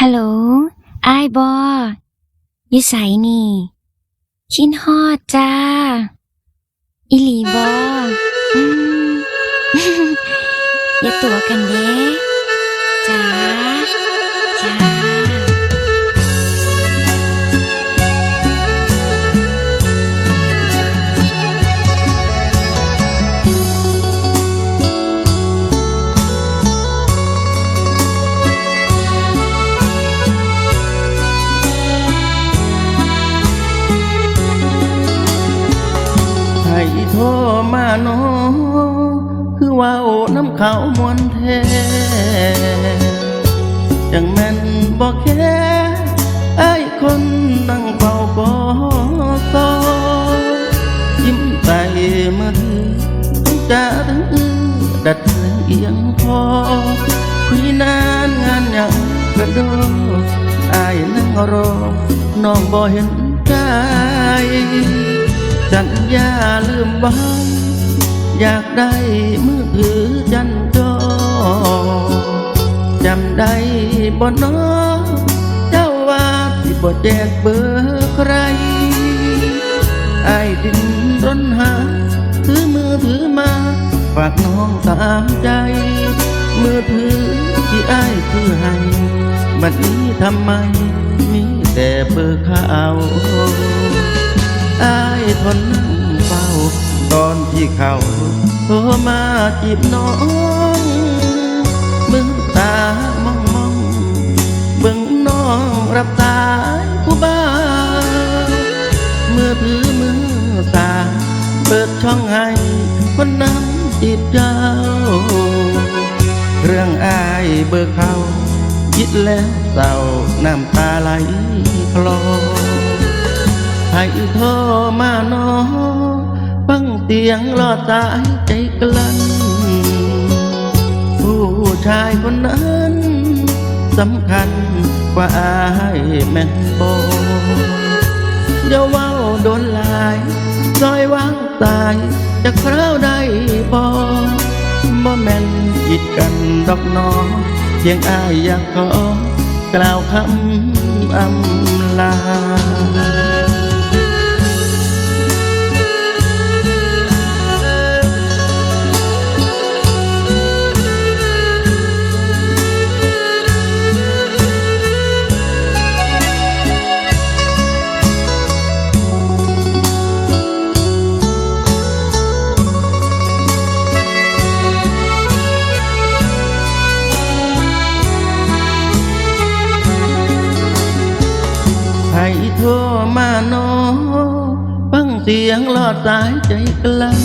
ฮัลโหลอายบออยู่ไสนี่ขินฮอดจ้า อิลีบออืมอย่าตัวกันเด้จ้าจ้า โทรมาโนคือว่าโอ้น้ำเขามวนแท้จังแม่นบอกแค่ไอ้คนนั่งเป่าปอซอยิ้มใส่เมื่อถือทั้งจะทั้งอือดัดเอียงพอคุยนานงานยังกระโดดอายนั่งรอน้องบ่เห็นใจ สัญญาลืมบ้างอยากได้มือถือจันจอจำได้บ่น้อเจ้าว่าที่บ่แจกเบอร์ใครไอ้ดินร้นหา ถือมือถือมา ฝากน้องตามใจ มือถือที่ไอ้ายซื้อให้บัดนี้ทำไมมีแต่เบอร์ข่าว อายทนนั่งเฝ้า ตอนที่เขาโทรมาจีบน้องมึงตามองมองเบิ่งน้องรับสายผู้บ่าเมื่อถือมือสาเปิดช่องให้คนนั้นจีบเจ้า เรื่องอายเบิกเขาคิดแล้วเศร้าน้ำตาไหลคลอ ให้โทรมาโนอฟังเสียงรอดสายใจกลั้นผู้ชายคนนั้นสำคัญกว่าอายแม่นบออย่าเว้าโดนลายซอยวางตายจะคราวได้บอบ่แม่นจิตกันดอกน้องเพียงอายอยากขอกล่าวคำอำลา โทรมาโนฟังเสียงลอดสายใจกลั้น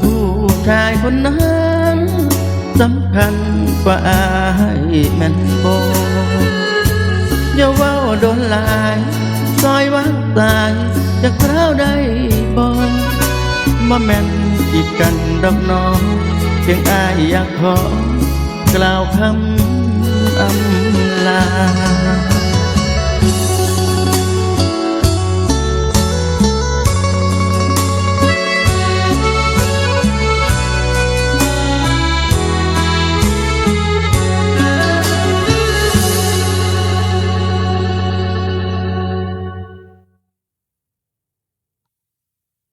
ผู้ชายคนนั้นสำคัญกว่าอายแม่นบออย่าเว้าโดนลายซอยวางตายจะคราวได้บ่บ่แม่นจีบกันดอกน้องเพียงอายอยากขอกล่าวคำ